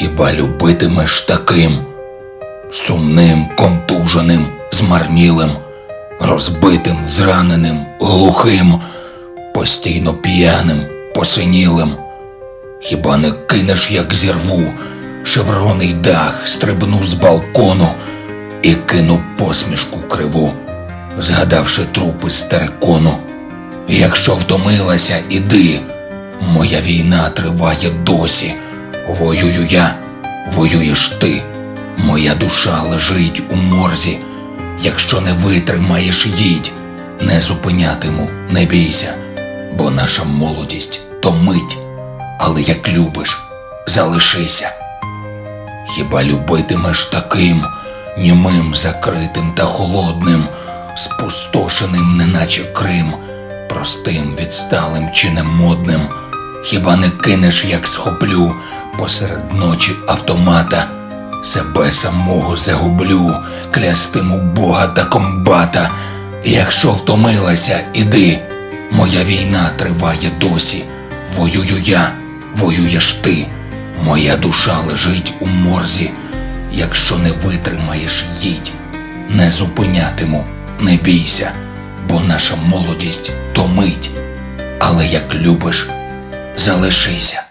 Хіба любитимеш таким? Сумним, контуженим, змарнілим, розбитим, зраненим, глухим, постійно п'яним, посинілим. Хіба не кинеш, як зірву, шевроний дах, стрибну з балкону і кину посмішку криву, згадавши трупи з терикону. Якщо втомилася, іди, моя війна триває досі. Воюю я, воюєш ти, моя душа лежить у морзі. Якщо не витримаєш, їдь, не зупинятиму, не бійся, бо наша молодість то мить, але як любиш, залишися. Хіба любитимеш таким, німим, закритим та холодним, спустошеним, неначе Крим, простим, відсталим чи немодним? Хіба не кинеш, як схоплю посеред ночі автомата, себе самого загублю, клястиму Бога та комбата. Якщо втомилася, іди, моя війна триває досі. Воюю я, воюєш ти, моя душа лежить у морзі. Якщо не витримаєш, їдь, не зупинятиму, не бійся, бо наша молодість то мить, але як любиш, залишися.